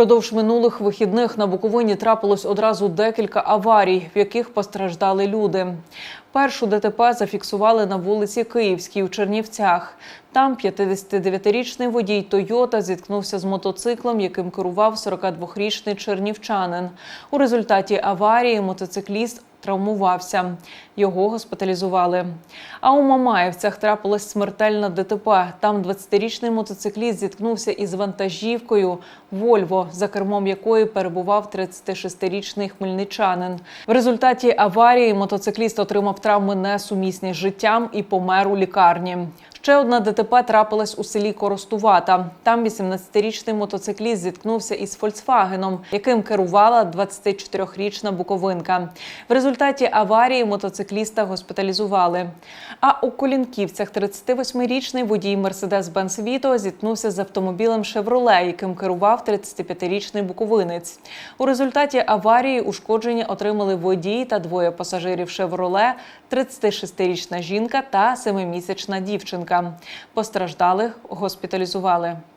Продовж минулих вихідних на Буковині трапилось одразу декілька аварій, в яких постраждали люди. Першу ДТП зафіксували на вулиці Київській у Чернівцях. Там 59-річний водій Тойота зіткнувся з мотоциклом, яким керував 42-річний чернівчанин. У результаті аварії мотоцикліст травмувався. Його госпіталізували. А у Мамаєвцях трапилась смертельна ДТП. Там 20-річний мотоцикліст зіткнувся із вантажівкою Вольво, за кермом якої перебував 36-річний хмельничанин. В результаті аварії мотоцикліст отримав травми несумісні з життям і помер у лікарні. Ще одна ДТП трапилась у селі Коростувата. Там 18-річний мотоцикліст зіткнувся із Фольксвагеном, яким керувала 24-річна буковинка. В результаті аварії мотоцикліста госпіталізували. А у Колінківцях 38-річний водій Мерседес-Бенц Віто зіткнувся з автомобілем Шевроле, яким керував 35-річний буковинець. У результаті аварії ушкодження отримали водій та двоє пасажирів Шевроле, 36-річна жінка та 7-місячна дівчинка. Постраждалих госпіталізували.